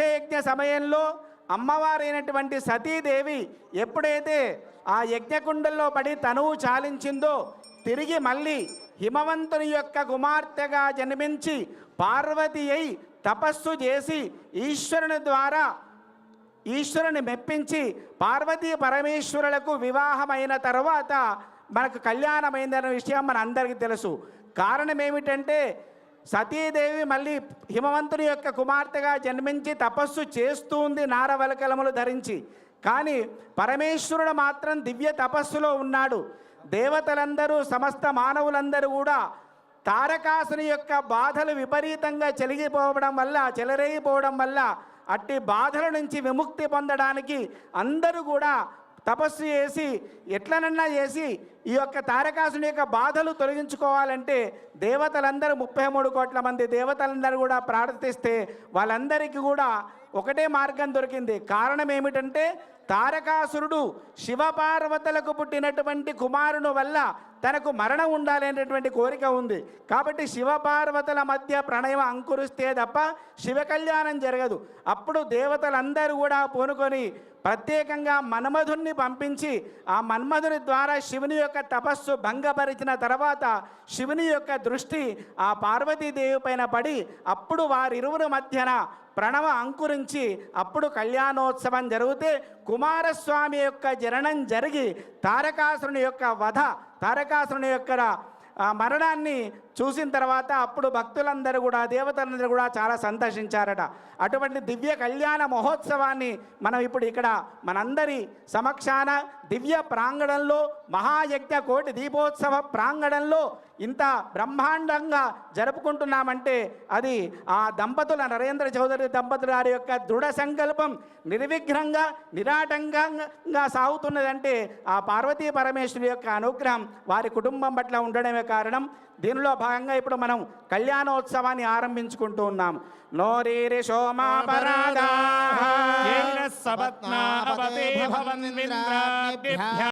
యజ్ఞ సమయంలో అమ్మవారైనటువంటి సతీదేవి ఎప్పుడైతే ఆ యజ్ఞకుండంలో పడి తనువు చాలించిందో తిరిగి మళ్ళీ హిమవంతుని యొక్క కుమార్తెగా జన్మించి పార్వతి అయి తపస్సు చేసి ఈశ్వరుని ద్వారా ఈశ్వరుని మెప్పించి పార్వతీ పరమేశ్వరులకు వివాహమైన తర్వాత మనకు కళ్యాణమైందన్న విషయం మన అందరికీ తెలుసు. కారణం ఏమిటంటే సతీదేవి మళ్ళీ హిమవంతుని యొక్క కుమార్తెగా జన్మించి తపస్సు చేస్తూ ఉంది నారవలకలములు ధరించి. కానీ పరమేశ్వరుడు మాత్రం దివ్య తపస్సులో ఉన్నాడు. దేవతలందరూ సమస్త మానవులందరూ కూడా తారకాసుని యొక్క బాధలు విపరీతంగా చెలిగిపోవడం వల్ల చెలరేగిపోవడం వల్ల అట్టి బాధల నుంచి విముక్తి పొందడానికి అందరూ కూడా తపస్సు చేసి ఎట్లనన్నా చేసి ఈ యొక్క తారకాసుని యొక్క బాధలు తొలగించుకోవాలంటే దేవతలందరూ ముప్పై మూడు కోట్ల మంది దేవతలందరూ కూడా ప్రార్థిస్తే వాళ్ళందరికీ కూడా ఒకటే మార్గం దొరికింది. కారణం ఏమిటంటే తారకాసురుడు శివపార్వతులకు పుట్టినటువంటి కుమారుని వల్ల తనకు మరణం ఉండాలనేటువంటి కోరిక ఉంది. కాబట్టి శివపార్వతుల మధ్య ప్రణయం అంకురిస్తే తప్ప శివ కళ్యాణం జరగదు. అప్పుడు దేవతలందరూ కూడా పూనుకొని ప్రత్యేకంగా మన్మధుణ్ణి పంపించి ఆ మన్మధుని ద్వారా శివుని యొక్క తపస్సు భంగపరిచిన తర్వాత శివుని యొక్క దృష్టి ఆ పార్వతీదేవి పైన పడి అప్పుడు వారిరువురు మధ్యన ప్రణవ అంకురించి అప్పుడు కళ్యాణోత్సవం జరిగితే కుమారస్వామి యొక్క జననం జరిగి తారకాసురుని యొక్క వధ తారకాసురుని యొక్క ఆ మరణాన్ని చూసిన తర్వాత అప్పుడు భక్తులందరూ కూడా దేవతలందరూ కూడా చాలా సంతోషించారట. అటువంటి దివ్య కళ్యాణ మహోత్సవాన్ని మనం ఇప్పుడు ఇక్కడ మనందరి సమక్షాన దివ్య ప్రాంగణంలో మహాయజ్ఞ కోటి దీపోత్సవ ప్రాంగణంలో ఇంత బ్రహ్మాండంగా జరుపుకుంటున్నామంటే అది ఆ దంపతుల నరేంద్ర చౌదరి దంపతుల గారి యొక్క దృఢ సంకల్పం నిర్విఘ్నంగా నిరాటంకంగా సాగుతున్నదంటే ఆ పార్వతీ పరమేశ్వరి యొక్క అనుగ్రహం వారి కుటుంబం పట్ల ఉండడమే కారణం. దీనిలో భాగంగా ఇప్పుడు మనం కళ్యాణోత్సవాన్ని ఆరంభించుకుంటూ ఉన్నాం. నోరేరి సోమాపరాధా.